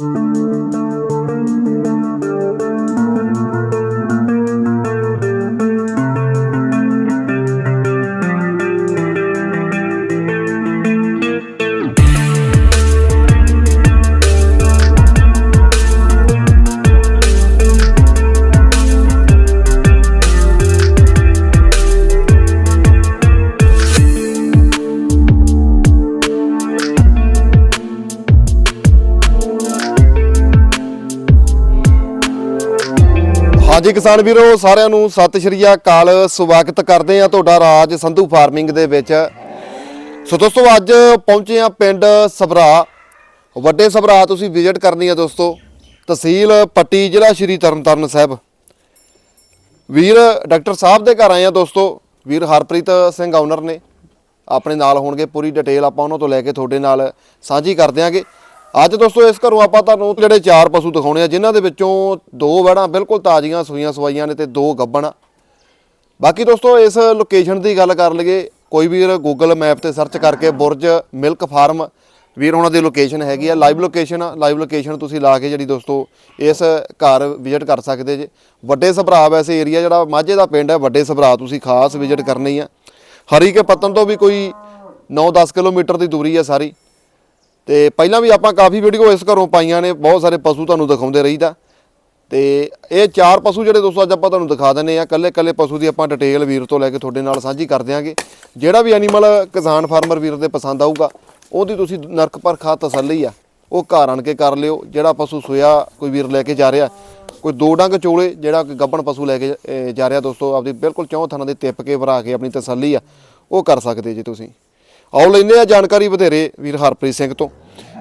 Música ਹਾਂਜੀ ਕਿਸਾਨ ਵੀਰੋ, ਸਾਰਿਆਂ ਨੂੰ ਸਤਿ ਸ਼੍ਰੀ ਅਕਾਲ। ਸਵਾਗਤ ਕਰਦੇ ਆ ਤੁਹਾਡਾ ਰਾਜ ਸੰਧੂ ਫਾਰਮਿੰਗ ਦੇ ਵਿੱਚ। ਸੋ ਦੋਸਤੋ, ਅੱਜ ਪਹੁੰਚੇ ਆ ਪਿੰਡ ਸਭਰਾ। ਵੱਡੇ ਸਭਰਾ ਤੁਸੀਂ ਵਿਜ਼ਿਟ ਕਰਨੀ ਆ ਦੋਸਤੋ। ਤਹਿਸੀਲ ਪੱਟੀ, ਜ਼ਿਲ੍ਹਾ ਸ਼੍ਰੀ ਤਰਨਤਾਰਨ ਸਾਹਿਬ। ਵੀਰ, ਡਾਕਟਰ ਸਾਹਿਬ ਦੇ ਘਰ ਆਏ ਆ ਦੋਸਤੋ। ਵੀਰ ਹਰਪ੍ਰੀਤ ਸਿੰਘ ਆਨਰ ਨੇ। ਆਪਣੇ ਨਾਲ ਹੋਣਗੇ, ਪੂਰੀ ਡਿਟੇਲ ਆਪਾਂ ਉਹਨਾਂ ਤੋਂ ਲੈ ਕੇ ਤੁਹਾਡੇ ਨਾਲ ਸਾਂਝੀ ਕਰ ਦਿਆਂਗੇ। ਅੱਜ ਦੋਸਤੋ ਇਸ ਘਰੋਂ ਆਪਾਂ ਤੁਹਾਨੂੰ ਜਿਹੜੇ ਚਾਰ ਪਸ਼ੂ ਦਿਖਾਉਣੇ ਆ, ਜਿਨ੍ਹਾਂ ਦੇ ਵਿੱਚੋਂ ਦੋ ਵੜਾਂ ਬਿਲਕੁਲ ਤਾਜ਼ੀਆਂ ਸੂਈਆਂ ਸਵਾਈਆਂ ਨੇ ਤੇ ਦੋ ਗੱਬਣ ਬਾਕੀ ਦੋਸਤੋ ਇਸ ਲੋਕੇਸ਼ਨ ਦੀ ਗੱਲ ਕਰ ਲਈਏ, ਕੋਈ ਵੀਰ ਗੂਗਲ ਮੈਪ ਤੇ ਸਰਚ ਕਰਕੇ ਬੁਰਜ ਮਿਲਕ ਫਾਰਮ ਵੀਰ ਉਹਨਾਂ ਦੀ ਲੋਕੇਸ਼ਨ ਹੈਗੀ ਆ ਲਾਈਵ ਲੋਕੇਸ਼ਨ ਆ। ਲਾਈਵ ਲੋਕੇਸ਼ਨ ਤੁਸੀਂ ਲਾ ਕੇ ਜਿਹੜੀ ਦੋਸਤੋ ਇਸ ਘਰ ਵਿਜ਼ਿਟ ਕਰ ਸਕਦੇ ਜੇ। ਵੱਡੇ ਸਭਰਾ ਵੈਸੇ ਏਰੀਆ ਜਿਹੜਾ ਮਾਝੇ ਦਾ ਪਿੰਡ ਹੈ, ਵੱਡੇ ਸਭਰਾ ਤੁਸੀਂ ਖਾਸ ਵਿਜ਼ਿਟ ਕਰਨੀ ਆ। ਹਰੀ ਕੇ ਪੱਤਨ ਤੋਂ ਵੀ ਕੋਈ 9-10 ਕਿਲੋਮੀਟਰ ਦੀ ਦੂਰੀ ਹੈ ਸਾਰੀ। ਤੇ ਪਹਿਲਾਂ ਵੀ ਆਪਾਂ ਕਾਫੀ ਵੀਡੀਓ ਇਸ ਘਰੋਂ ਪਾਈਆਂ ਨੇ, ਬਹੁਤ ਸਾਰੇ ਪਸ਼ੂ ਤੁਹਾਨੂੰ ਦਿਖਾਉਂਦੇ ਰਹੀਦਾ। ਤੇ ਇਹ ਚਾਰ ਪਸ਼ੂ ਜਿਹੜੇ ਦੋਸਤੋ ਅੱਜ ਆਪਾਂ ਤੁਹਾਨੂੰ ਦਿਖਾ ਦਿੰਨੇ ਆ ਕੱਲੇ ਕੱਲੇ ਪਸ਼ੂ ਦੀ ਆਪਾਂ ਡਿਟੇਲ ਵੀਰ ਤੋਂ ਲੈ ਕੇ ਤੁਹਾਡੇ ਨਾਲ ਸਾਂਝੀ ਕਰ ਦਿਆਂਗੇ। ਜਿਹੜਾ ਵੀ ਐਨੀਮਲ ਕਿਸਾਨ ਫਾਰਮਰ ਵੀਰ ਦੇ ਪਸੰਦ ਆਊਗਾ, ਉਹਦੀ ਤੁਸੀਂ ਨਰਕ ਪਰਖਾ ਤਸੱਲੀ ਆ, ਉਹ ਘਰ ਆਣ ਕੇ ਕਰ ਲਿਓ। ਜਿਹੜਾ ਪਸ਼ੂ ਸੋਇਆ ਕੋਈ ਵੀਰ ਲੈ ਕੇ ਜਾ ਰਿਹਾ, ਕੋਈ ਦੋ ਡੰਗ ਚੋਲੇ, ਜਿਹੜਾ ਕੋਈ ਗੱਬਣ ਪਸ਼ੂ ਲੈ ਕੇ ਜਾ ਰਿਹਾ ਦੋਸਤੋ, ਆਪਦੀ ਬਿਲਕੁਲ ਚੌਂ ਥਾਂ ਦੇ ਤਿੱਪ ਕੇ ਭਰਾ ਕੇ ਆਪਣੀ ਤਸੱਲੀ ਆ, ਉਹ ਕਰ ਸਕਦੇ ਜੀ ਤੁਸੀਂ। ਆਓ ਲੈਂਦੇ ਆ ਜਾਣਕਾਰੀ ਵਧੇਰੇ ਵੀਰ ਹਰਪ੍ਰੀਤ ਸਿੰਘ ਤੋਂ।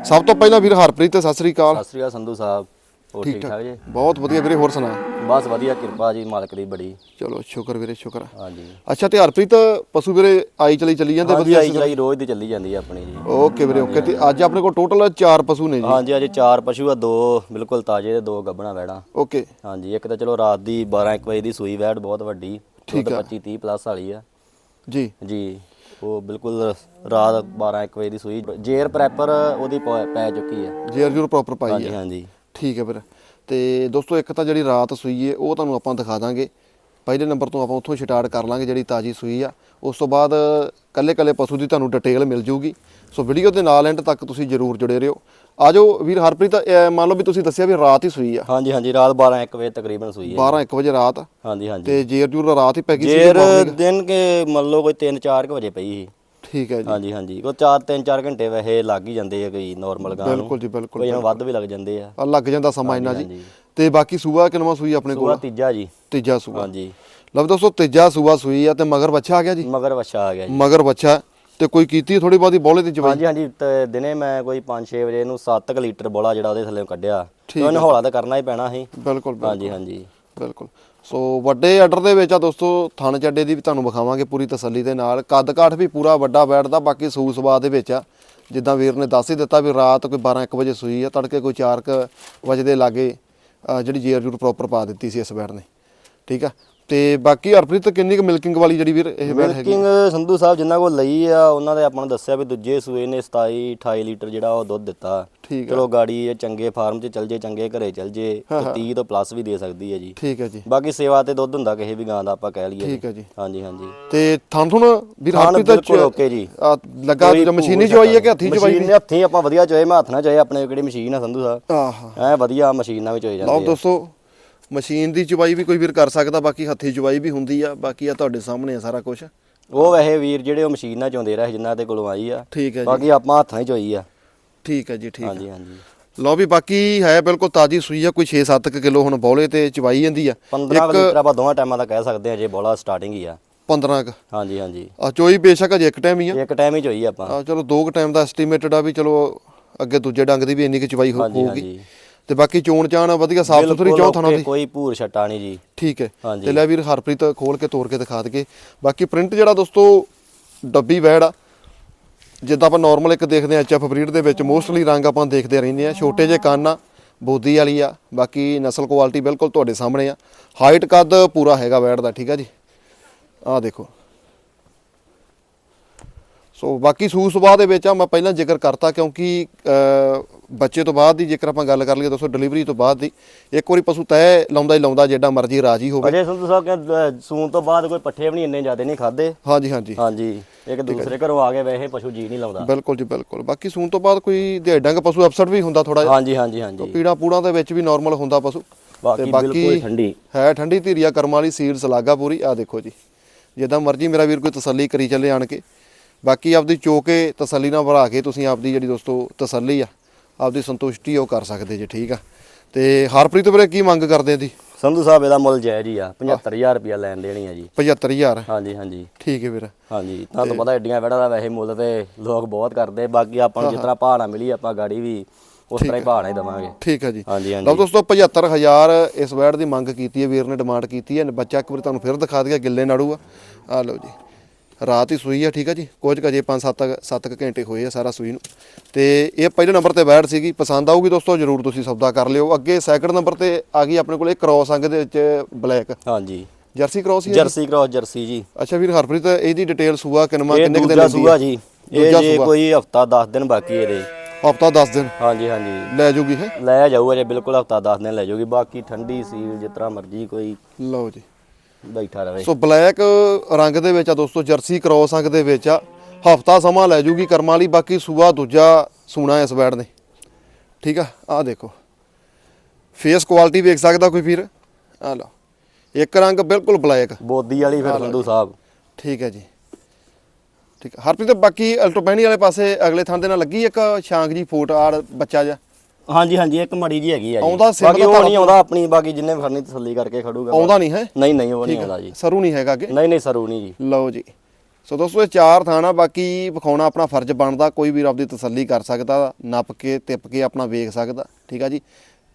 ਸਭ ਤੋਂ ਪਹਿਲਾਂ ਵੀਰ ਹਰਪ੍ਰੀਤ ਸਤਿ ਸ੍ਰੀ ਅਕਾਲ। ਸਤਿ ਸ੍ਰੀ ਅਕਾਲ ਸੰਧੂ ਸਾਹਿਬ ਹੋਰ ਠੀਕ ਠਾਕ ਜੀ? ਬਹੁਤ ਵਧੀਆ ਵੀਰੇ ਹੋਰ ਸੁਣਾ? ਬਸ ਵਧੀਆ ਕਿਰਪਾ ਜੀ ਮਾਲਕ ਦੀ ਬੜੀ। ਚਲੋ ਸ਼ੁਕਰ ਵੀਰੇ ਸ਼ੁਕਰ ਹਾਂਜੀ। ਅੱਛਾ ਤੇ ਹਰਪ੍ਰੀਤ ਪਸ਼ੂ ਵੀਰੇ ਆਈ ਚਲੀ ਚੱਲੀ ਜਾਂਦੇ ਵਧੀਆ ਆਈ ਚਲਾਈ ਰੋਜ਼ ਦੀ ਚੱਲੀ ਜਾਂਦੀ ਹੈ ਆਪਣੀ ਜੀ। ਓਕੇ ਵੀਰੇ ਓਕੇ ਤੇ ਅੱਜ ਆਪਣੇ ਕੋਲ ਟੋਟਲ 4 ਪਸ਼ੂ ਨੇ ਜੀ। ਹਾਂਜੀ ਅੱਜ ਚਾਰ ਪਸ਼ੂ ਆ ਦੋ ਬਿਲਕੁਲ ਤਾਜ਼ੇ ਤੇ ਦੋ ਗੱਬਣਾ ਵੈੜਾਂ ਓਕੇ। ਹਾਂਜੀ ਇੱਕ ਤਾਂ ਚਲੋ ਰਾਤ ਦੀ 12 1 ਵਜੇ ਦੀ ਸੂਈ ਵੈੜ ਬਹੁਤ ਵੱਡੀ। ਠੀਕ ਆ। 25 30 ਪਲੱਸ ਵਾਲੀ ਆ। ਜੀ। ਜੀ। ਉਹ ਬਿਲਕੁਲ ਰਾਤ 12 1 ਵਜੇ ਦੀ ਸੂਈ। ਜੇਰ ਪ੍ਰੈਪਰ ਉਹਦੀ ਪ- ਪੈ ਚੁੱਕੀ ਆ ਜੇਰ ਜੂਰ ਪ੍ਰੋਪਰ ਪਾਈ ਹਾਂਜੀ ਹੈ। ਹਾਂਜੀ ਠੀਕ ਹੈ ਵੀਰ ਤੇ ਦੋਸਤੋ ਇੱਕ ਤਾਂ ਜਿਹੜੀ ਰਾਤ ਸੂਈ ਏ ਉਹ ਤੁਹਾਨੂੰ ਆਪਾਂ ਦਿਖਾ ਦਾਂਗੇ। ਪਹਿਲੇ ਨੰਬਰ ਤੋਂ ਆਪਾਂ ਉੱਥੋਂ ਸਟਾਰਟ ਕਰ ਲਾਂਗੇ ਜਿਹੜੀ ਤਾਜੀ ਸੂਈ ਆ। ਉਸ ਤੋਂ ਬਾਅਦ ਕੱਲੇ ਕੱਲੇ ਪਸ਼ੂ ਦੀ ਤੁਹਾਨੂੰ ਡਿਟੇਲ ਮਿਲ ਜਾਊਗੀ ਸੋ ਵੀਡੀਓ ਦੇ ਨਾਲ ਐਂਡ ਤੱਕ ਤੁਸੀਂ ਜਰੂਰ ਜੁੜੇ ਰਹੋ। ਆਜੋ ਵੀਰ ਹਰਪ੍ਰੀਤ ਮੰਨ ਲਓ ਵੀ ਤੁਸੀਂ ਦੱਸਿਆ ਵੀ ਰਾਤ ਹੀ ਸੂਈ ਆ। ਹਾਂਜੀ ਹਾਂਜੀ ਰਾਤ 12 1 ਵਜੇ ਤਕਰੀਬਨ ਸੂਈ ਹੈ 12 1 ਵਜੇ ਰਾਤ। ਹਾਂਜੀ ਹਾਂਜੀ। ਤੇ ਜੇਰ ਜੂਰ ਰਾਤ ਹੀ ਪੈ ਗਈ ਸੀ ਜੇਰ ਦਿਨ ਕੇ ਮੰਨ ਲਓ ਕੋਈ 3 4 ਵਜੇ ਪਈ ਸੀ। ਠੀਕ ਹੈ ਜੀ। ਹਾਂਜੀ ਹਾਂਜੀ। ਕੋ 4 3 4 ਘੰਟੇ ਵੈਸੇ ਲੱਗ ਹੀ ਜਾਂਦੇ ਆ ਕੋਈ ਨਾਰਮਲ ਗਾਂ ਨੂੰ। ਬਿਲਕੁਲ ਜੀ ਬਿਲਕੁਲ ਕੋਈ ਨੂੰ ਵੱਧ ਵੀ ਲੱਗ ਜਾਂਦੇ ਆ। ਆ ਲੱਗ ਜਾਂਦਾ ਸਮਾਂ ਇੰਨਾ ਜੀ। ਤੇ ਬਾਕੀ ਸੂਆ ਕਿਨਵਾ ਸੂਈ ਆਪਣੇ ਸੂਆ ਕੋਲ? ਤੀਜਾ ਜੀ। ਤੀਜਾ ਸੂਆ। ਹਾਂਜੀ। ਲਓ ਦੋਸਤੋ ਤੀਜਾ ਸੂਆ ਸੂਈ ਆ ਤੇ ਮਗਰ ਬੱਚਾ ਆ ਗਿਆ ਜੀ? ਮਗਰ ਵੱਛਾ ਆ ਗਿਆ ਜੀ। ਮਗਰ ਬੱਚਾ ਤੇ ਕੋਈ ਕੀਤੀ ਥੋੜੀ ਬਹੁਤੀ ਬੋਲੇ ਦੀ ਜਵਾਈ? ਹਾਂਜੀ ਹਾਂਜੀ। ਦਿਨੇ ਮੈਂ ਕੋਈ 5-6 ਵਜੇ ਇਹਨੂੰ 7 ਲੀਟਰ ਬੋਲਾ ਜਿਹੜਾ ਉਹਦੇ ਥੱਲੇ ਕੱਢਿਆ। ਉਹਨੂੰ ਹੌਲਾ ਤਾਂ ਕਰਨਾ ਹੀ ਪੈਣਾ ਸੀ। ਬਿਲਕੁਲ, ਹਾਂਜੀ ਹਾਂਜੀ। ਬਿਲਕੁਲ। ਸੋ ਵੱਡੇ ਆਰਡਰ ਦੇ ਵਿੱਚ ਆ ਦੋਸਤੋ, ਥਣ ਚੱਡੇ ਦੀ ਵੀ ਤੁਹਾਨੂੰ ਵਿਖਾਵਾਂਗੇ ਪੂਰੀ ਤਸੱਲੀ ਦੇ ਨਾਲ। ਕੱਦ ਕਾਠ ਵੀ ਪੂਰਾ ਵੱਡਾ ਬੈਠਦਾ, ਬਾਕੀ ਸੂ ਸਵਾ ਦੇ ਵਿੱਚ ਆ। ਜਿੱਦਾਂ ਵੀਰ ਨੇ ਦੱਸ ਹੀ ਦਿੱਤਾ ਵੀ ਰਾਤ ਕੋਈ 12 1 ਵਜੇ ਸੂਈ ਆ, ਤੜਕੇ ਕੋਈ 4 ਕ ਵਜੇ ਦੇ ਲਾਗੇ ਜਿਹੜੀ ਜੇਰ ਜੂਰ ਪ੍ਰੋਪਰ ਪਾ ਦਿੱਤੀ ਸੀ ਇਸ ਬੈਡ ਨੇ। ਠੀਕ ਆ? ਤੇ ਬਾਕੀ ਹਰਪ੍ਰੀਤ ਕਿੰਨੀ ਕੁ ਮਿਲਕਿੰਗ ਵਾਲੀ ਜਿਹੜੀ ਵੀਰ ਇਹ ਬੈਡ ਹੈਗੀ? ਮਿਲਕਿੰਗ ਸੰਧੂ ਸਾਹਿਬ ਜਿਨ੍ਹਾਂ ਕੋਲ ਲਈ ਆ ਉਹਨਾਂ ਦੇ ਆਪਾਂ ਨੂੰ ਦੱਸਿਆ ਵੀ ਦੂਜੇ ਸੂਏ ਨੇ 27 28 ਲੀਟਰ ਜਿਹੜਾ ਉਹ ਦੁੱਧ ਦਿੱਤਾ। ਠੀਕ ਚਲੋ ਗਾੜੀ ਇਹ ਚੰਗੇ ਫਾਰਮ 'ਚ ਚੱਲ ਜੇ ਚੰਗੇ ਘਰੇ ਚੱਲ ਜੇ ਤੇ 30 ਤੋਂ ਪਲੱਸ ਵੀ ਦੇ ਸਕਦੀ ਹੈ ਜੀ। ਠੀਕ ਹੈ ਜੀ। ਬਾਕੀ ਸੇਵਾ ਤੇ ਦੁੱਧ ਹੁੰਦਾ ਕਿਸੇ ਵੀ ਗਾਂ ਦਾ ਆਪਾਂ ਕਹਿ ਲਈਏ ਠੀਕ ਹੈ ਜੀ। ਹਾਂਜੀ ਹਾਂਜੀ। ਤੇ ਥਣ ਥੁਣ ਵੀਰ ਥਣ ਹਰਪ੍ਰੀਤ ਬਿਲਕੁਲ ਓਕੇ ਜੀ। ਆ, ਲੱਗਾ ਕੋਈ ਜਾਂ ਮਸ਼ੀਨੀ ਚਵਾਈ ਹੈ ਕਿ ਹੱਥੀਂ ਚਵਾਈ ਮਸ਼ੀਨ ਹੱਥੀਂ ਆਪਾਂ ਵਧੀਆ ਚੋਏ ਮੈਂ ਹੱਥ ਨਾਲ ਚੋਏ ਆਪਣੇ ਕਿਹੜੀ ਮਸ਼ੀਨ ਆ ਸੰਧੂ ਸਾਹਿਬ। ਆਹ। ਐ ਵਧੀਆ ਮਸ਼ੀਨ ਨਾਲ ਵੀ ਚੋਏ ਲਓ ਜਾਂਦੇ ਆ। ਦੋਸਤੋ ਮਸ਼ੀਨ ਦੀ ਚਵਾਈ ਵੀ ਕੋਈ ਵੀਰ ਕਰ ਸਕਦਾ ਬਾਕੀ ਹੱਥੀ ਚਵਾਈ ਵੀ ਹੁੰਦੀ ਆ ਬਾਕੀ ਆ ਤੁਹਾਡੇ ਸਾਹਮਣੇ ਆ ਸਾਰਾ ਕੁਝ ਉਹ ਵੈਸੇ ਵੀਰ ਜਿਹੜੇ ਉਹ ਮਸ਼ੀਨ ਨਾਲ ਚੋਂਦੇ ਰਹੇ ਜਿਨ੍ਹਾਂ ਦੇ ਕੋਲੋਂ ਆਈ ਆ। ਠੀਕ ਹੈ ਜੀ। ਬਾਕੀ ਆਪਾਂ ਹੱਥਾਂ ਹੀ ਚੋਈ ਆ। ਠੀਕ ਹੈ ਜੀ ਠੀਕ ਹਾਂਜੀ ਹਾਂਜੀ। ਲਓ ਵੀ ਬਾਕੀ ਹੈ ਬਿਲਕੁਲ ਤਾਜੀ ਸੂਈ ਆ ਕੋਈ 6-7 ਕਿਲੋ ਹੁਣ ਬੌਲੇ ਤੇ ਚਵਾਈ ਜਾਂਦੀ ਆ। 15 ਲੀਟਰ ਆਪਾਂ ਦੋਵਾਂ ਟਾਈਮਾਂ ਦਾ ਕਹਿ ਸਕਦੇ ਆ ਜੇ ਬੋਲਾ ਸਟਾਰਟਿੰਗ ਹੀ ਆ। 15 ਕ। ਹਾਂਜੀ ਹਾਂਜੀ। ਆ ਚੋਈ ਬੇਸ਼ੱਕ ਅਜੇ ਇੱਕ ਟਾਈਮ ਹੀ ਆ। ਇੱਕ ਟਾਈਮ ਹੀ ਚੋਈ ਆਪਾਂ। ਆ ਚਲੋ ਦੋ ਕ ਟਾਈਮ ਦਾ ਐਸਟੀਮੇਟਡ ਆ ਵੀ ਚਲੋ ਅੱਗੇ ਦੂਜੇ ਡੰਗ ਦੀ ਵੀ ਇੰਨੀ ਕੁ ਚਵਾਈ ਹੋਊਗੀ। ਤੇ ਬਾਕੀ ਚੋਣ ਚਾਣ ਵਧੀਆ ਸਾਫ਼ ਸੁਥਰੀ ਚੌ ਥਾਣਾ ਦੀ ਕੋਈ ਭੂਰ ਛਟਾ ਨਹੀਂ ਜੀ। ਠੀਕ ਹੈ। ਤੇ ਲੈ ਵੀਰ ਹਰਪ੍ਰੀਤ ਖੋਲ ਕੇ ਤੋੜ ਕੇ ਦਿਖਾ ਦਈਏ। ਬਾਕੀ ਪ੍ਰਿੰਟ ਜਿਹੜਾ ਦੋਸਤੋ ਡੱਬੀ ਵੈੜ ਆ। ਜਿੱਦਾਂ ਆਪਾਂ ਨਾਰਮਲ ਇੱਕ ਦੇਖਦੇ ਆ ਐਚਐਫ ਬਰੀਡ ਦੇ ਵਿੱਚ ਮੋਸਟਲੀ ਰੰਗ ਆਪਾਂ ਦੇਖਦੇ ਰਹਿੰਦੇ ਆ ਛੋਟੇ ਜਿਹੇ ਕੰਨ ਆ ਬੋਦੀ ਵਾਲੀ ਆ। ਬਾਕੀ ਨਸਲ ਕੁਆਲਿਟੀ ਬਿਲਕੁਲ ਤੁਹਾਡੇ ਸਾਹਮਣੇ ਆ। ਹਾਈਟ ਕੱਦ ਪੂਰਾ ਹੈਗਾ ਵੈੜ ਦਾ ਠੀਕ ਆ ਜੀ? ਆਹ ਦੇਖੋ। ਸੋ ਬਾਕੀ ਸੂਸ ਸੁਭਾਅ ਦੇ ਵਿੱਚ ਆ ਮੈਂ ਪਹਿਲਾਂ ਜ਼ਿਕਰ ਕਰਤਾ ਕਿਉਂਕਿ ਬੱਚੇ ਤੋਂ ਬਾਅਦ ਦੀ ਜੇਕਰ ਆਪਾਂ ਗੱਲ ਕਰ ਲਈਏ ਦੋਸਤੋ ਡਿਲੀਵਰੀ ਤੋਂ ਬਾਅਦ ਦੀ ਇੱਕ ਵਾਰੀ ਪਸ਼ੂ ਤੈ ਲਾਉਂਦਾ ਹੀ ਲਾਉਂਦਾ ਜਿੱਡਾ ਮਰਜ਼ੀ ਰਾਜੀ ਹੋਵੇ। ਅਜੇ ਸੰਧੂ ਸਾਹਿਬ ਕਹਿੰਦੇ ਸੂਣ ਤੋਂ ਬਾਅਦ ਕੋਈ ਪੱਠੇ ਵੀ ਨਹੀਂ ਇੰਨੇ ਜ਼ਿਆਦੇ ਨਹੀਂ ਖਾਦੇ ਹਾਂਜੀ ਹਾਂਜੀ। ਹਾਂਜੀ ਇੱਕ ਦੂਸਰੇ ਘਰੋਂ ਆ ਕੇ ਵੈਸੇ ਪਸ਼ੂ ਜੀ ਨਹੀਂ ਲਾਉਂਦਾ। ਬਿਲਕੁਲ ਜੀ ਬਿਲਕੁਲ। ਬਾਕੀ ਸੂਣ ਤੋਂ ਬਾਅਦ ਕੋਈ ਦੇ ਡੰਗ ਪਸ਼ੂ ਅਪਸੈਟ ਵੀ ਹੁੰਦਾ ਥੋੜਾ ਜਿਹਾ। ਹਾਂਜੀ ਹਾਂਜੀ ਹਾਂਜੀ। ਪੀੜਾ ਪੂੜਾ ਦੇ ਵਿੱਚ ਵੀ ਨਾਰਮਲ ਹੁੰਦਾ ਪਸ਼ੂ। ਬਾਕੀ ਬਿਲਕੁਲ ਠੰਡੀ। ਹੈ ਠੰਡੀ ਧੀਰੀਆ ਕਰਮ ਵਾਲੀ ਸੀਡਸ ਲਾਗਾ ਪੂਰੀ। ਆ ਦੇਖੋ ਜੀ। ਜਿੱਦਾਂ ਮਰਜ਼ੀ ਮੇਰਾ ਵੀਰ ਕੋਈ ਤਸੱਲੀ ਕਰੀ ਚੱਲੇ ਆਣ ਕੇ। ਬਾਕੀ ਆਪਦੀ ਚੋਕੇ ਤਸੱਲੀ ਨਾਲ ਭਰਾ ਕੇ ਤੁਸੀਂ ਆਪਦੀ ਜਿਹੜੀ ਦੋਸਤੋ ਤਸੱਲੀ ਆ। ਆਪਦੀ ਸੰਤੁਸ਼ਟੀ ਉਹ ਕਰ ਸਕਦੇ ਜੀ ਠੀਕ ਆ? ਤੇ ਹਰਪ੍ਰੀਤ ਵੀਰੇ ਕੀ ਮੰਗ ਕਰਦੇ ਆ ਜੀ? ਸੰਧੂ ਸਾਹਿਬ ਇਹਦਾ ਮੁੱਲ ਜਾਇਜ਼ ਹੀ ਆ। 75000 ਰੁਪਇਆ ਲੈਣ ਦੇਣੀ ਆ ਜੀ। 75000 ਹਾਂਜੀ ਹਾਂਜੀ। ਠੀਕ ਹੈ ਵੀਰ। ਹਾਂਜੀ ਤੁਹਾਨੂੰ ਪਤਾ ਏਡੀਆਂ ਵੜਾ ਦਾ ਵੈਸੇ ਮੁੱਲ ਤੇ ਲੋਕ ਬਹੁਤ ਕਰਦੇ ਬਾਕੀ ਆਪਾਂ ਨੂੰ ਤਰ੍ਹਾਂ ਭਾਅ ਨਾ ਮਿਲੀ ਆਪਾਂ ਗਾੜੀ ਵੀ ਉਸ ਤਰ੍ਹਾਂ ਹੀ ਭਾਅ ਹੀ ਦਵਾਂਗੇ। ਠੀਕ ਹੈ ਜੀ। ਹਾਂਜੀ ਲਓ ਦੋਸਤੋ 75000 ਇਸ ਵੈਡ ਦੀ ਮੰਗ ਕੀਤੀ ਹੈ ਵੀਰ ਨੇ ਡਿਮਾਂਡ ਕੀਤੀ ਹੈ ਬੱਚਾ ਇੱਕ ਵਾਰ ਤੁਹਾਨੂੰ ਫਿਰ ਦਿਖਾ ਦਿਆ ਗਿੱਲੇ ਨਾੜੂ ਆ। ਆ ਲਓ ਜੀ। ਰਾਤ ਹੀ ਸੂਈ ਆ ਠੀਕ ਆ ਜੀ? ਕੁਝ ਕਜੇ 5-7 7 ਘੰਟੇ ਹੋਏ ਆ ਸਾਰਾ ਸੂਈ ਨੂੰ। ਤੇ ਇਹ ਪਹਿਲੇ ਨੰਬਰ ਤੇ ਵੈਡ ਸੀਗੀ। ਪਸੰਦ ਆਊਗੀ ਦੋਸਤੋ ਜਰੂਰ ਤੁਸੀਂ ਸੌਦਾ ਕਰ ਲਿਓ। ਅੱਗੇ ਸੈਕੰਡ ਨੰਬਰ ਤੇ ਆ ਗਈ ਆਪਣੇ ਕੋਲ ਇਹ ਕ੍ਰੋਸ ਅੰਗ ਦੇ ਵਿੱਚ ਬਲੈਕ। ਹਾਂਜੀ। ਜਰਸੀ ਕ੍ਰੋਸ ਹੀ ਜਰਸੀ ਕ੍ਰਾਸ ਜਰਸੀ ਜੀ। ਅੱਛਾ ਵੀਰ ਹਰਪ੍ਰੀਤ ਇਹਦੀ ਡਿਟੇਲ ਸੂਆ ਕਿੰਨੇ ਕੁ ਦਿਨ ਸੂਆ ਹੈ ਜੀ। ਇਹ ਜੇ। ਕੋਈ ਹਫਤਾ 10 ਦਿਨ ਬਾਕੀ ਇਹਦੇ। ਹਫਤਾ 10 ਦਿਨ। ਹਾਂਜੀ ਹਾਂਜੀ। ਲੈ ਜੂਗੀ ਹੈ ਲੈ ਜਾਊਗਾ ਜੇ ਬਿਲਕੁਲ ਹਫਤਾ 10 ਦਿਨ ਲੈ ਜਾਊਗੀ। ਬਾਕੀ ਠੰਡੀ ਸੀਲ ਜਿਸ ਤਰ੍ਹਾਂ ਮਰਜ਼ੀ ਕੋਈ। ਲਓ ਜੀ। ਬੈਠਾ ਰਵੇ ਸੋ ਬਲੈਕ ਰੰਗ ਦੇ ਵਿੱਚ ਆ ਦੋਸਤੋ ਜਰਸੀ ਕ੍ਰੋਸ ਅੰਗ ਦੇ ਵਿੱਚ ਆ। ਹਫਤਾ ਸਮਾਂ ਲੈ ਜੂਗੀ ਕਰਮਾਂ ਵਾਲੀ ਬਾਕੀ ਸੂਆ ਦੂਜਾ ਸੂਣਾ ਇਸ ਬੈਡ ਨੇ। ਠੀਕ ਆ? ਆ ਦੇਖੋ। ਫੇਸ ਕੁਆਲਿਟੀ ਵੇਖ ਸਕਦਾ ਕੋਈ ਵੀਰ? ਆ ਲਓ। ਇੱਕ ਰੰਗ ਬਿਲਕੁਲ ਬਲੈਕ ਬੋਦੀ ਵਾਲੀ ਫਿਰ ਸੰਧੂ ਸਾਹਿਬ। ਠੀਕ ਹੈ ਜੀ। ਠੀਕ। ਹਰਪ੍ਰੀਤ ਬਾਕੀ ਅਲਟੋਪੈਨੀ ਵਾਲੇ ਪਾਸੇ ਅਗਲੇ ਥਾਂ ਦੇ ਨਾਲ ਲੱਗੀ ਇੱਕ ਸ਼ਾਂਕ ਜੀ ਫੋਟ ਆੜ ਬੱਚਾ ਜਾ ਹਾਂਜੀ ਹਾਂਜੀ ਇੱਕ ਮੜੀ ਜੀ ਹੈਗੀ ਆ ਜੀ। ਆਉਂਦਾ ਸਿਮ ਬਾਕੀ ਦਾ ਉਹ ਨਹੀਂ ਆਉਂਦਾ ਆਪਣੀ ਬਾਕੀ ਜਿੰਨੇ ਵੀ ਖੜਨੀ ਤਸੱਲੀ ਕਰਕੇ ਖੜੂਗਾ। ਆਉਂਦਾ ਨਹੀਂ ਹੈ? ਨਹੀਂ ਨਹੀਂ ਉਹ ਨਹੀਂ ਆਉਂਦਾ ਜੀ। ਸਰੂ ਨਹੀਂ ਹੈਗਾ ਅੱਗੇ? ਨਹੀਂ ਨਹੀਂ ਸਰੂ ਨਹੀਂ ਜੀ। ਲਓ ਜੀ। ਸੋ ਦੋਸਤੋ ਇਹ ਚਾਰ ਥਾਣਾ ਬਾਕੀ ਵਿਖਾਉਣਾ ਆਪਣਾ ਫਰਜ਼ ਬਣਦਾ। ਕੋਈ ਵੀਰ ਆਪਦੀ ਤਸੱਲੀ ਕਰ ਸਕਦਾ ਨੱਪ ਕੇ ਤਿੱਪ ਕੇ ਆਪਣਾ ਵੇਖ ਸਕਦਾ। ਠੀਕ ਆ ਜੀ?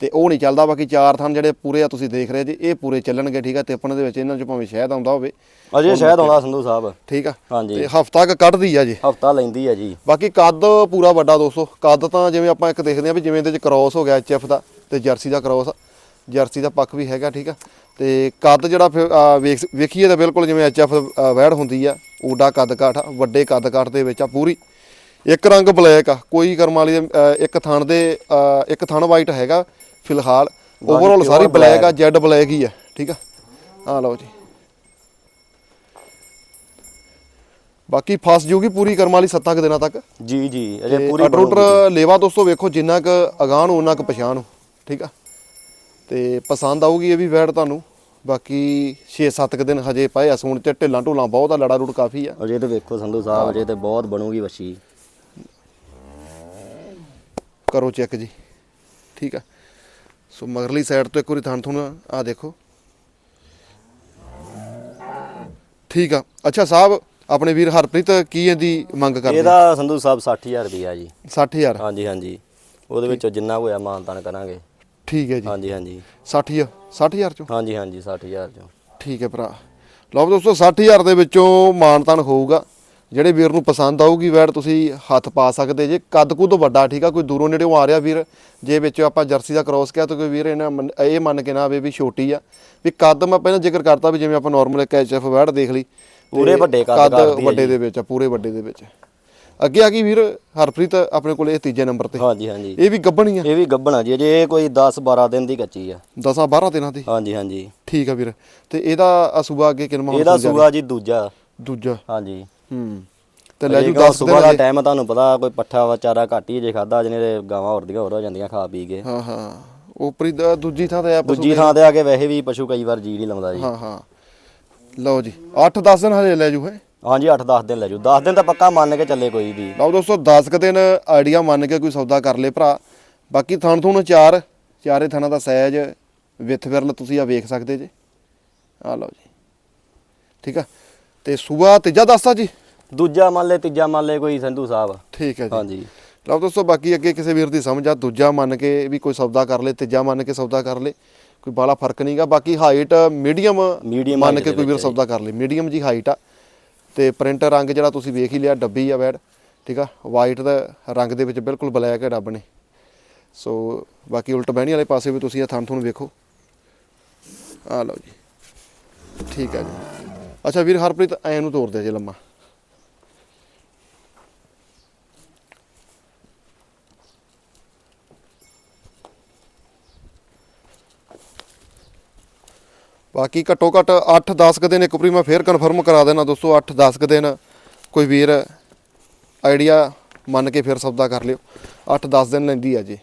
ਤੇ ਉਹ ਨਹੀਂ ਚੱਲਦਾ ਬਾਕੀ ਚਾਰ ਥਾਨ ਜਿਹੜੇ ਪੂਰੇ ਆ ਤੁਸੀਂ ਦੇਖ ਰਹੇ ਜੀ ਇਹ ਪੂਰੇ ਚੱਲਣਗੇ ਠੀਕ ਆ ਤਿੱਪਣ ਦੇ ਵਿੱਚ ਇਹਨਾਂ ਚ ਭਾਵੇਂ ਸ਼ਹਿਦ ਆਉਂਦਾ ਹੋਵੇ ਅਜੇ ਸ਼ਾਇਦ ਆਉਂਦਾ ਸੰਧੂ ਸਾਹਿਬ। ਠੀਕ ਆ ਹਾਂਜੀ। ਤੇ ਹਫਤਾ ਕ ਕੱਢਦੀ ਆ ਜੀ। ਹਫਤਾ ਲੈਂਦੀ ਆ ਜੀ। ਬਾਕੀ ਕੱਦ ਪੂਰਾ ਵੱਡਾ ਦੋਸਤੋ ਕੱਦ ਤਾਂ ਜਿਵੇਂ ਆਪਾਂ ਇੱਕ ਦੇਖਦੇ ਆ ਵੀ ਜਿਵੇਂ ਇਹਦੇ ਚ ਕ੍ਰੋਸ ਹੋ ਗਿਆ ਐਚਐਫ ਦਾ ਤੇ ਜਰਸੀ ਦਾ ਕ੍ਰੋਸ ਜਰਸੀ ਦਾ ਪੱਖ ਵੀ ਹੈਗਾ ਠੀਕ ਆ ਤੇ ਕੱਦ ਜਿਹੜਾ ਵੇਖੀਏ ਤਾਂ ਬਿਲਕੁਲ ਜਿਵੇਂ ਐਚਐਫ ਵੈੜ ਹੁੰਦੀ ਆ ਊਡਾ ਕੱਦ ਕਾਠ ਵੱਡੇ ਕੱਦ ਕਾਠ ਦੇ ਵਿੱਚ ਆ ਪੂਰੀ। ਇੱਕ ਰੰਗ ਬਲੈਕ ਆ ਕੋਈ ਕਰਮ ਵਾਲੀ ਇੱਕ ਥਣ ਦੇ ਇੱਕ ਥਣ ਵਾਈਟ ਹੈਗਾ ਫਿਲਹਾਲ ਓਵਰਆਲ ਸਾਰੀ ਬਲੈਕ ਆ। ਜੈਡ ਬਲੈਕ ਹੀ ਆ ਠੀਕ ਆ? ਆ ਲਓ ਜੀ। ਬਾਕੀ ਫਸ ਜੂਗੀ ਪੂਰੀ ਕਰਮ ਵਾਲੀ ਸੱਤਾਂ ਕੁ ਦਿਨਾਂ ਤੱਕ। ਜੀ ਜੀ ਅਜੇ ਪੂਰੀ ਅਡਰੂਟਰ ਲੇਵਾ ਦੋਸਤੋ ਵੇਖੋ ਜਿੰਨਾ ਕ ਅਗਾਹ ਨੂੰ ਉਹਨਾਂ ਕ ਪਛਾਣ ਨੂੰ ਠੀਕ ਆ? ਤੇ ਪਸੰਦ ਆਊਗੀ ਇਹ ਵੀ ਵੈੜ ਤੁਹਾਨੂੰ। ਬਾਕੀ 6-7 ਕ ਦਿਨ ਹਜੇ ਪਏ ਆ ਸੂਣ ਚ ਢਿੱਲਾਂ ਢੋਲਾਂ ਬਹੁਤ ਆ ਲੜਾ ਰੂਟ ਕਾਫੀ ਆ। ਅਜੇ ਤੇ ਵੇਖੋ ਸੰਧੂ ਸਾਹਿਬ ਅਜੇ ਤੇ ਬਹੁਤ ਬਣੂਗੀ ਵੱਛੀ। ਕਰੋ ਚੈੱਕ ਜੀ ਠੀਕ ਆ? ਸੋ ਮਗਰਲੀ ਸਾਈਡ ਤੋਂ ਇੱਕ ਵਾਰੀ ਥਣ ਥੁਣ ਆ ਦੇਖੋ। ਠੀਕ ਆ। ਅੱਛਾ ਸਾਹਿਬ ਆਪਣੇ ਵੀਰ ਹਰਪ੍ਰੀਤ ਕੀ ਇਹਦੀ ਮੰਗ ਕਰਦੇ? ਇਹਦਾ ਸੰਧੂ ਸਾਹਿਬ 60000 ਰੁਪਿਆ ਜੀ। 60000 ਹਾਂਜੀ ਹਾਂਜੀ। ਉਹਦੇ ਵਿੱਚੋਂ ਜਿੰਨਾ ਹੋਇਆ ਮਾਨਤਾਨ ਕਰਾਂਗੇ। ਠੀਕ ਹੈ ਜੀ। ਹਾਂਜੀ ਹਾਂਜੀ। 60 60000 ਚੋਂ? ਹਾਂਜੀ ਹਾਂਜੀ 60000 ਚੋਂ। ਠੀਕ ਹੈ ਭਰਾ। ਲਓ ਦੋਸਤੋ 60000 ਦੇ ਵਿੱਚੋਂ ਮਾਨਤਨ ਹੋਊਗਾ। ਜਿਹੜੇ ਵੀਰ ਨੂੰ ਪਸੰਦ ਆਊਗੀ ਵੈੜ ਤੁਸੀਂ ਹੱਥ ਪਾ ਸਕਦੇ ਜੇ। ਕੱਦ ਕੁੱਦ ਵੱਡਾ ਠੀਕ ਆ? ਕੋਈ ਦੂਰੋਂ ਨੇੜੇੋਂ ਆ ਰਿਹਾ ਵੀਰ ਜੇ ਵਿੱਚ ਆਪਾਂ ਜਰਸੀ ਦਾ ਕ੍ਰੋਸ ਕਿਹਾ ਤਾਂ ਕੋਈ ਵੀਰ ਇਹਨਾਂ ਇਹ ਮੰਨ ਕੇ ਨਾ ਆਵੇ ਵੀ ਛੋਟੀ ਆ। ਵੀ ਕੱਦ ਮੈਂ ਪਹਿਲਾਂ ਜ਼ਿਕਰ ਕਰਤਾ ਵੀ ਜਿਵੇਂ ਆਪਾਂ ਨਾਰਮਲ ਇੱਕ ਐਚਐਫ ਵੈੜ ਦੇਖ ਲਈ ਤੇ ਪੂਰੇ ਵੱਡੇ ਕੱਦ ਵੱਡੇ। ਦੇ ਵਿੱਚ ਆ ਪੂਰੇ ਵੱਡੇ ਦੇ ਵਿੱਚ। ਅੱਗੇ ਆ ਗਈ ਵੀਰ ਹਰਪ੍ਰੀਤ ਆਪਣੇ ਕੋਲ ਇਹ ਤੀਜੇ ਨੰਬਰ ਤੇ। ਹਾਂਜੀ ਹਾਂਜੀ। ਇਹ ਵੀ ਗੱਭਣੀ ਆ? ਇਹ ਵੀ ਗੱਭਣਾ ਜੀ ਅਜੇ ਇਹ ਕੋਈ 10 12 ਦਿਨ ਦੀ ਕੱਚੀ ਆ। 10 12 ਦਿਨਾਂ ਦੀ? ਹਾਂਜੀ ਹਾਂਜੀ। ਠੀਕ ਆ ਵੀਰ। ਤੇ ਇਹਦਾ ਅਸੂਬਾ ਅੱਗੇ ਕਿੰਨਾ ਇਹਦਾ ਸੂਆ ਜੀ ਦੂਜਾ। ਦੂਜਾ। ਹਾਂਜੀ। ਹੂੰ। ਤੇ ਲੈ ਜੂ ਅਜੇ 10 ਸੁਬਾਹ ਦਿਨ ਦਾ। ਟਾਈਮ ਤੁਹਾਨੂੰ ਪਤਾ ਕੋਈ ਪੱਠਾ ਵਿਚਾਰਾ ਘੱਟ ਹੀ ਜੇ ਖਾਦਾ ਜਿਹਨੇ ਤੇ ਗਾਵਾਂ ਉਰਦੀਆਂ ਹੋਰ ਹੋ ਜਾਂਦੀਆਂ ਖਾ ਪੀ ਕੇ। ਹਾਂ ਹਾਂ। ਉਪਰੀ ਦ- ਦੂਜੀ ਥਾਂ ਤੇ ਆ ਪਸ਼ੂ ਦੂਜੀ ਥਾਂ ਤੇ ਆ ਕੇ ਵੈਸੇ ਵੀ ਪਸ਼ੂ ਕਈ ਵਾਰ ਜੀ ਨਹੀਂ ਲਾਉਂਦਾ ਜੀ। ਹਾਂ ਹਾਂ। ਲਓ ਜੀ 8-10 ਦਿਨ ਹਜੇ ਲੈ ਜੂ ਹੈ ਹਾਂਜੀ 8-10 ਦਿਨ ਲੈ ਜੂ। 10 ਦਿਨ ਤਾਂ ਪੱਕਾ ਮੰਨ ਕੇ ਚੱਲੇ ਕੋਈ ਵੀ। ਲਓ ਦੋਸਤੋ 10 ਕ ਦਿਨ ਆਈਡੀਆ ਮੰਨ ਕੇ ਕੋਈ ਸੌਦਾ ਕਰ ਲੇ ਭਰਾ। ਬਾਕੀ ਥਣ ਥੁਣ ਚਾਰ ਚਾਰੇ ਥਾਂ ਦਾ ਸਾਈਜ਼ ਵਿਥ ਵਿਰਲ ਤੁਸੀਂ ਆ ਵੇਖ ਸਕਦੇ ਜੇ। ਆ ਲਓ ਜੀ। ਠੀਕ ਆ। ਤੇ ਸੂਆ ਤੀਜਾ ਦੱਸਤਾ ਜੀ। ਦੂਜਾ ਮੰਨ ਲੈ ਤੀਜਾ ਮੰਨ ਲੈ ਕੋਈ ਸੰਧੂ ਸਾਹਿਬ। ਠੀਕ ਹੈ ਜੀ। ਹਾਂਜੀ। ਲਓ ਦੋਸਤੋ ਬਾਕੀ ਅੱਗੇ ਕਿਸੇ ਵੀਰ ਦੀ ਸਮਝ ਆ ਦੂਜਾ ਮੰਨ ਕੇ ਵੀ ਕੋਈ ਸੌਦਾ ਕਰ ਲੇ ਤੀਜਾ ਮੰਨ ਕੇ ਸੌਦਾ ਕਰ ਲੇ ਕੋਈ ਬਾਲਾ ਫ਼ਰਕ ਨਹੀਂਗਾ ਬਾਕੀ ਹਾਈਟ ਮੀਡੀਅਮ Medium ਮੰਨ ਕੇ ਕੋਈ ਵੀਰ ਸੌਦਾ ਕਰ ਲੇ। ਮੀਡੀਅਮ ਜੀ ਹਾਈਟ ਆ। ਤੇ ਪ੍ਰਿੰਟ ਰੰਗ ਜਿਹੜਾ ਤੁਸੀਂ ਵੇਖ ਹੀ ਲਿਆ ਡੱਬੀ ਆ ਵੈੜ ਠੀਕ ਆ? ਵਾਈਟ ਦਾ ਰੰਗ ਦੇ ਵਿੱਚ ਬਿਲਕੁਲ ਬਲੈਕ ਹੈ ਡੱਬ ਨੇ। ਸੋ ਬਾਕੀ ਉਲਟ ਬਹਿਣੀ ਵਾਲੇ ਪਾਸੇ ਵੀ ਤੁਸੀਂ ਇਹ ਥਣ ਥੁਣ ਵੇਖੋ। ਆ ਲਓ ਜੀ। ਠੀਕ ਆ ਜੀ। ਅੱਛਾ ਵੀਰ ਹਰਪ੍ਰੀਤ ਐ ਨੂੰ ਤੋੜ ਦੇ ਜੇ ਲੰਮਾ। ਬਾਕੀ ਘੱਟੋ ਘੱਟ 8-10 ਕੁ ਦਿਨ ਇੱਕ ਵਾਰੀ ਮੈਂ ਫੇਰ ਕਨਫਰਮ ਕਰਾ ਦੇਣਾ ਦੋਸਤੋ 8-10 ਕੁ ਦਿਨ ਕੋਈ ਵੀਰ ਆਈਡੀਆ ਮੰਨ ਕੇ ਫਿਰ ਸੌਦਾ ਕਰ ਲਿਓ। 8-10 ਦਿਨ ਲੈਂਦੀ ਆ ਜੀ।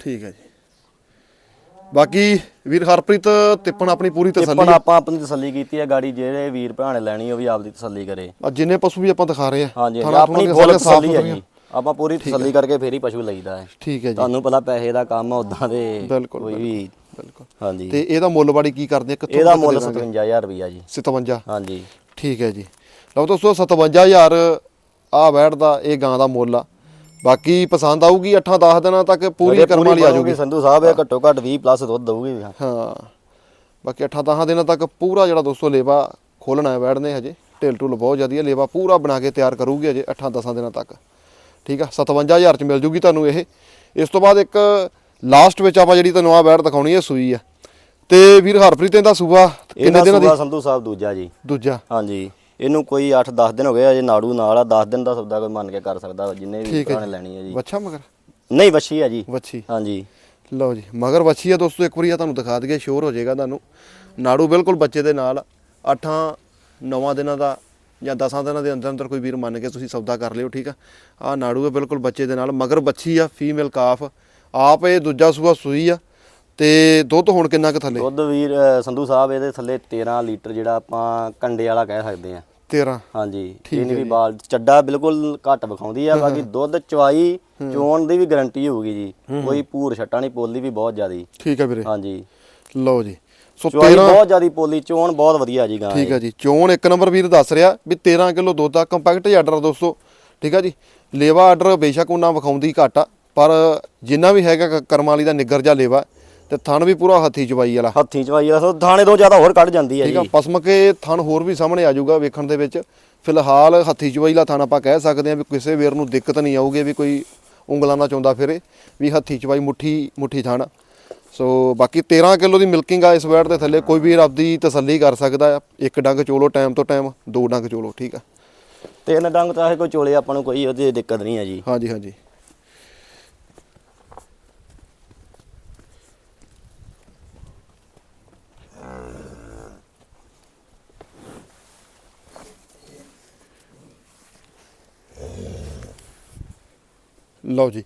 ਠੀਕ ਹੈ ਜੀ। ਬਾਕੀ ਵੀਰ ਹਰਪ੍ਰੀਤ ਤਿੱਪਣ ਆਪਣੀ ਪੂਰੀ ਤਸੱਲੀ। ਆ ਆਪਾਂ ਆਪਣੀ ਤਸੱਲੀ ਕੀਤੀ ਹੈ ਗਾੜੀ ਜਿਹੜੇ ਵੀਰ ਭਰਾ ਨੇ ਲੈਣੀ ਉਹ ਵੀ ਆਪਦੀ ਤਸੱਲੀ ਕਰੇ। ਆ ਜਿੰਨੇ ਪਸ਼ੂ ਵੀ ਆਪਾਂ ਦਿਖਾ ਰਹੇ ਆ। ਹਾਂਜੀ ਆਪਣੀ ਫੁੱਲ ਤਸੱਲੀ ਹੈ। ਜੀ ਆਪਾਂ ਪੂਰੀ ਤਸੱਲੀ ਕਰਕੇ ਫੇਰ ਹੀ ਪਸ਼ੂ ਲਈਦਾ ਹੈ। ਠੀਕ ਹੈ ਜੀ। ਤੁਹਾਨੂੰ ਪਤਾ ਪੈਸੇ ਦਾ ਕੰਮ ਆ ਉਦਾਂ ਦੇ ਬਿਲਕੁਲ, ਕੋਈ ਵੀ। ਬਿਲਕੁਲ ਹਾਂਜੀ। ਤੇ ਇਹਦਾ ਮੁੱਲ ਬਾੜੀ ਕੀ ਕਰਦੇ ਆ? ਕਿੱਥੋਂ ਇਹਦਾ ਮੁੱਲ ਦੇ ਦਾਂਗੇ? 57000 ਰੁਪਈਆ ਜੀ। 57 ਹਾਂਜੀ। ਠੀਕ ਹੈ ਜੀ। ਲਓ ਦੋਸਤੋ 57000 ਆ ਬੈਠਦਾ ਇਹ ਗਾਂ ਦਾ ਮੁੱਲ ਆ। ਬਾਕੀ ਪਸੰਦ ਆਊਗੀ 8-10 ਦਿਨਾਂ ਤੱਕ ਪੂਰੀ ਕਰਮ ਵਾਲੀ ਆ ਜਾਊਗੀ। ਸੰਧੂ ਸਾਹਿਬ ਇਹ ਘੱਟੋ ਘੱਟ 20 ਪਲੱਸ ਦੁੱਧ ਦਊਗੀ ਹਾਂ। ਬਾਕੀ 8-10 ਦਿਨਾਂ ਤੱਕ ਪੂਰਾ ਜਿਹੜਾ ਦੋਸਤੋ ਲੇਵਾ ਖੋਲਣਾ ਹੈ ਬੈਠਨੇ ਹਜੇ ਢਿੱਲ ਢੁੱਲ ਬਹੁਤ ਜ਼ਿਆਦੀ ਹੈ ਲੇਵਾ ਪੂਰਾ ਬਣਾ ਕੇ ਤਿਆਰ ਕਰੂਗੀ ਹਜੇ 8-10 ਦਿਨਾਂ ਤੱਕ। ਠੀਕ ਆ 57000 ਚ ਮਿਲ ਜੂਗੀ ਤੁਹਾਨੂੰ ਇਹ। ਇਸ ਤੋਂ ਬਾਅਦ ਇੱਕ ਲਾਸਟ ਵਿੱਚ ਆਪਾਂ ਜਿਹੜੀ ਤੁਹਾਨੂੰ ਆ ਬੈਠ ਦਿਖਾਉਣੀ ਹੈ ਸੂਈ ਆ ਤੇ ਵੀਰ ਹਰਪ੍ਰੀਤ ਇਹਦਾ ਸੂਆ ਕਿੰਨੇ ਦਿਨਾਂ ਦੀ? ਸੂਆ ਸੰਧੂ ਸਾਹਿਬ ਦੂਜਾ ਜੀ। ਦੂਜਾ। ਹਾਂਜੀ। ਇਹਨੂੰ ਕੋਈ 8-10 ਦਿਨ ਹੋ ਗਏ ਅਜੇ ਨਾੜੂ ਨਾਲ ਆ 10 ਦਿਨ ਦਾ ਸੌਦਾ ਕੋਈ ਮੰਨ ਕੇ ਕਰ ਸਕਦਾ ਜਿੰਨੇ ਵੀ ਠੀਕ ਹੈ ਭਰਾ ਨੇ ਲੈਣੀ ਹੈ ਜੀ। ਵੱਛਾ ਮਗਰ? ਨਹੀਂ ਵੱਛੀ ਆ ਜੀ। ਵੱਛੀ। ਹਾਂਜੀ। ਲਓ ਜੀ ਮਗਰ ਵੱਛੀ ਆ ਦੋਸਤੋ ਇੱਕ ਵਾਰੀ ਆ ਤੁਹਾਨੂੰ ਦਿਖਾ ਦਈਏ ਸ਼ੋਰ ਹੋ ਜਾਏਗਾ ਤੁਹਾਨੂੰ। ਨਾੜੂ ਬਿਲਕੁਲ ਬੱਚੇ ਦੇ ਨਾਲ 8 9 ਦਿਨਾਂ ਦਾ ਜਾਂ 10 ਦਿਨਾਂ ਦੇ ਅੰਦਰ ਅੰਦਰ ਕੋਈ ਵੀਰ ਮੰਨ ਕੇ ਤੁਸੀਂ ਸੌਦਾ ਕਰ ਲਿਓ ਠੀਕ ਆ? ਆ ਨਾੜੂ ਹੈ ਬਿਲਕੁਲ ਬੱਚੇ ਦੇ ਨਾਲ ਮਗਰ ਬੱਚੀ ਆ ਫੀਮੇਲ ਕਾਫ ਆਪ ਇਹ ਦੂਜਾ ਸੂਆ ਸੂਈ ਆ। ਤੇ ਦੁੱਧ ਹੁਣ ਕਿੰਨਾ ਕੁ ਥੱਲੇ? ਦੁੱਧ ਵੀਰ ਸੰਧੂ ਸਾਹਿਬ ਇਹਦੇ ਥੱਲੇ 13 ਲੀਟਰ ਜਿਹੜਾ ਆਪਾਂ ਕੰਡੇ ਵਾਲਾ ਕਹਿ ਸਕਦੇ ਆ 13 ਹਾਂਜੀ ਇਹਨੀ ਵੀ ਬਾਲ ਚੱਡਾ ਬਿਲਕੁਲ ਘੱਟ ਵਿਖਾਉਂਦੀ ਆ ਬਾਕੀ ਦੁੱਧ ਚਵਾਈ ਚੋਣ ਦੀ ਵੀ ਗਾਰੰਟੀ ਹੋਊਗੀ ਜੀ। ਕੋਈ ਪੂਰ ਛੱਟਾ ਨਹੀਂ ਪੋਲੀ ਵੀ ਬਹੁਤ ਜ਼ਿਆਦੀ। ਠੀਕ ਹੈ ਵੀਰੇ। ਹਾਂਜੀ। ਲਓ ਜੀ। ਸੋ ਚਵਾਈ 13 ਬਹੁਤ ਜ਼ਿਆਦੀ ਪੋਲੀ ਚੋਣ ਬਹੁਤ ਵਧੀਆ ਜੀ ਗਾਂ ਠੀਕ ਹੈ ਜੀ। ਚੋਣ ਇੱਕ ਨੰਬਰ ਵੀਰ ਦੱਸ ਰਿਹਾ ਵੀ 13 ਕਿਲੋ ਦੁੱਧ ਆ ਕੰਪੈਕਟ ਆਰਡਰ ਆ ਦੋਸਤੋ। ਠੀਕ ਆ ਜੀ। ਲੇਵਾ ਆਰਡਰ ਬੇਸ਼ੱਕ ਉਹਨਾਂ ਵਿਖਾਉਂਦੀ ਘੱਟ ਆ ਪਰ ਜਿੰਨਾ ਵੀ ਹੈਗਾ ਕ- ਕਰਮ ਵਾਲੀ ਦਾ ਨਿੱਗਰ ਜਾਂ ਲੇਵਾ ਤੇ ਥਣ ਵੀ ਪੂਰਾ ਹੱਥੀ ਚਵਾਈ ਵਾਲਾ। ਹੱਥੀਂ ਚਵਾਈ ਆ ਸੋ ਥਾਣੇ ਤੋਂ ਜ਼ਿਆਦਾ ਹੋਰ ਕੱਢ ਜਾਂਦੀ ਹੈ ਠੀਕ ਆ ਜੀ। ਪਸਮ ਕੇ ਥਣ ਹੋਰ ਵੀ ਸਾਹਮਣੇ ਆ ਜਾਊਗਾ ਵੇਖਣ ਦੇ ਵਿੱਚ। ਫਿਲਹਾਲ ਹੱਥੀ ਚਵਾਈ ਵਾਲਾ ਥਣ ਆਪਾਂ ਕਹਿ ਸਕਦੇ ਹਾਂ ਵੀ ਕਿਸੇ ਵੀਰ ਨੂੰ ਦਿੱਕਤ ਨਹੀਂ ਆਊਗੀ ਵੀ ਕੋਈ ਉਂਗਲਾਂ ਨਾਲ ਚੋਂਦਾ ਫਿਰੇ ਵੀ ਹੱਥੀ ਚਵਾਈ ਮੁੱਠੀ ਮੁੱਠੀ ਥਣ। ਸੋ ਬਾਕੀ 13 ਕਿਲੋ ਦੀ ਮਿਲਕਿੰਗ ਆ ਇਸ ਵੈਟ ਦੇ ਥੱਲੇ ਕੋਈ ਵੀਰ ਆਪਦੀ ਤਸੱਲੀ ਕਰ ਸਕਦਾ ਆ। ਇੱਕ ਡੰਗ ਚੋਲੋ ਟਾਈਮ ਤੋਂ ਟਾਈਮ ਦੋ ਡੰਗ ਚੋਲੋ ਠੀਕ ਆ। ਤਿੰਨ ਡੰਗ ਤਾਂ ਇਹ ਕੋਈ ਚੋਲੇ ਆਪਾਂ ਨੂੰ ਕੋਈ ਉਹਦੀ ਦਿੱਕਤ ਨਹੀਂ ਹੈ ਜੀ। ਹਾਂਜੀ ਹਾਂਜੀ। ਲਓ ਜੀ।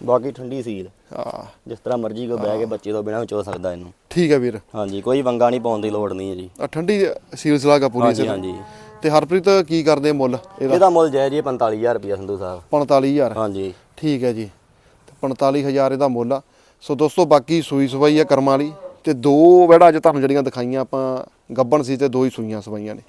ਬਾਕੀ ਠੰਡੀ ਸੀਲ ਆ ਜਿਸ ਤਰ੍ਹਾਂ ਮਰਜ਼ੀ ਕੋ ਬਹਿ ਕੇ ਬੱਚੇ ਤੋਂ ਬਿਨਾਂ ਚੋ ਸਕਦਾ ਇਹਨੂੰ। ਠੀਕ ਹੈ ਵੀਰ। ਹਾਂਜੀ ਕੋਈ ਵੰਗਾ ਨਹੀਂ ਪਾਉਣ ਦੀ ਲੋੜ ਨਹੀਂ ਹੈ ਜੀ। ਆ ਠੰਡੀ ਸੀਲ ਸਲਾਗਾ ਪੂਰੀ ਹਾਂਜੀ ਹਾਂਜੀ। ਤੇ ਹਰਪ੍ਰੀਤ ਕੀ ਕਰਦੇ ਮੁੱਲ ਇਹਦਾ? ਇਹਦਾ ਮੁੱਲ ਜਾਇਜ਼ ਜੀ 45000 ਰੁਪਇਆ ਸੰਧੂ ਸਾਹਿਬ। 45000 ਹਾਂਜੀ। ਠੀਕ ਹੈ ਜੀ। ਤੇ 45000 ਇਹਦਾ ਮੁੱਲ ਆ। ਸੋ ਦੋਸਤੋ ਬਾਕੀ ਸੂਈ ਸਵਾਈ ਆ ਕਰਮਾਂ ਵਾਲੀ। ਤੇ ਦੋ ਵੜਾ ਅੱਜ ਤੁਹਾਨੂੰ ਜਿਹੜੀਆਂ ਦਿਖਾਈਆਂ ਆਪਾਂ ਗੱਬਣ ਸੀ ਤੇ ਦੋ ਹੀ ਸੂਈਆਂ ਸਵਾਈਆਂ ਨੇ।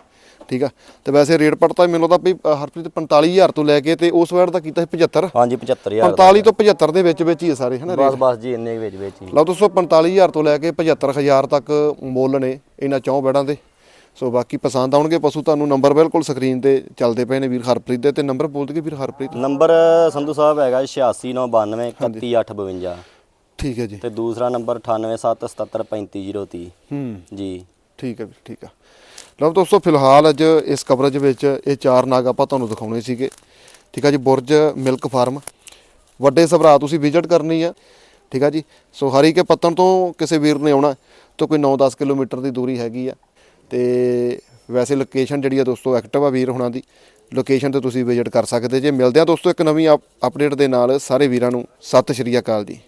ਠੀਕ ਆ? ਤੇ ਵੈਸੇ ਰੇਟ ਪੜਤਾ ਮੈਨੂੰ ਤਾਂ ਵੀ ਹਰਪ੍ਰੀਤ 45000 ਤੋਂ ਲੈ ਕੇ ਤੇ ਉਸ ਵੜ ਦਾ ਕੀਤਾ ਸੀ 75 ਹਾਂਜੀ 75000 ਦਾ 45 ਤੋਂ 75 ਦੇ ਵਿੱਚ ਵਿੱਚ ਹੀ ਆ ਸਾਰੇ ਹਨਾ ਬਸ ਬਸ ਜੀ ਇੰਨੇ ਵਿੱਚ ਵਿੱਚ ਹੀ। ਲਓ ਦੋਸਤੋ 45000 ਤੋਂ ਲੈ ਕੇ 75000 ਤੱਕ ਮੁੱਲ ਨੇ ਇਹਨਾਂ ਚੌਂ ਬੈੜਾਂ ਦੇ। ਸੋ ਬਾਕੀ ਪਸੰਦ ਆਉਣਗੇ ਪਸ਼ੂ ਤੁਹਾਨੂੰ ਨੰਬਰ ਬਿਲਕੁਲ ਸਕਰੀਨ ਤੇ ਚੱਲਦੇ ਪਏ ਨੇ ਵੀਰ ਹਰਪ੍ਰੀਤ ਦੇ ਤੇ ਨੰਬਰ ਬੋਲ ਦਈਏ ਵੀਰ ਹਰਪ੍ਰੀਤ? ਨੰਬਰ ਸੰਧੂ ਸਾਹਿਬ ਹੈਗਾ 8692 31852 ਠੀਕ ਹੈ ਜੀ। ਤੇ ਦੂਸਰਾ ਨੰਬਰ 9877735330 ਹੂੰ। ਜੀ। ਠੀਕ ਹੈ ਵੀਰ ਠੀਕ ਆ। ਲਓ ਦੋਸਤੋ, ਫਿਲਹਾਲ ਅੱਜ ਇਸ ਕਵਰੇਜ ਵਿੱਚ ਇਹ ਚਾਰ ਨਾਗ ਆਪਾਂ ਤੁਹਾਨੂੰ ਦਿਖਾਉਣੇ ਸੀਗੇ। ਠੀਕ ਆ ਜੀ, ਬੁਰਜ ਮਿਲਕ ਫਾਰਮ। ਵੱਡੇ ਸਭਰਾ ਤੁਸੀਂ ਵਿਜ਼ਿਟ ਕਰਨੀ ਆ। ਠੀਕ ਆ ਜੀ, ਸੋ ਹਰੀ ਕੇ ਪੱਤਣ ਤੋਂ ਕਿਸੇ ਵੀਰ ਨੇ ਆਉਣਾ, ਤਾਂ ਕੋਈ 9-10 ਕਿਲੋਮੀਟਰ ਦੀ ਦੂਰੀ ਹੈਗੀ ਆ। ਤੇ ਵੈਸੇ ਲੋਕੇਸ਼ਨ ਜਿਹੜੀ ਆ ਦੋਸਤੋ ਐਕਟਿਵ ਆ ਵੀਰ ਹੁਣਾਂ ਦੀ। ਲੋਕੇਸ਼ਨ ਤੇ ਤੁਸੀਂ ਵਿਜ਼ਿਟ ਕਰ ਸਕਦੇ ਜੇ। ਮਿਲਦੇ ਆ ਦੋਸਤੋ ਇੱਕ ਨਵੀਂ ਅਪਡੇਟ ਦੇ ਨਾਲ ਸਾਰੇ ਵੀਰਾਂ ਨੂੰ। ਸਤਿ ਸ਼੍ਰੀ ਅਕਾਲ ਜੀ।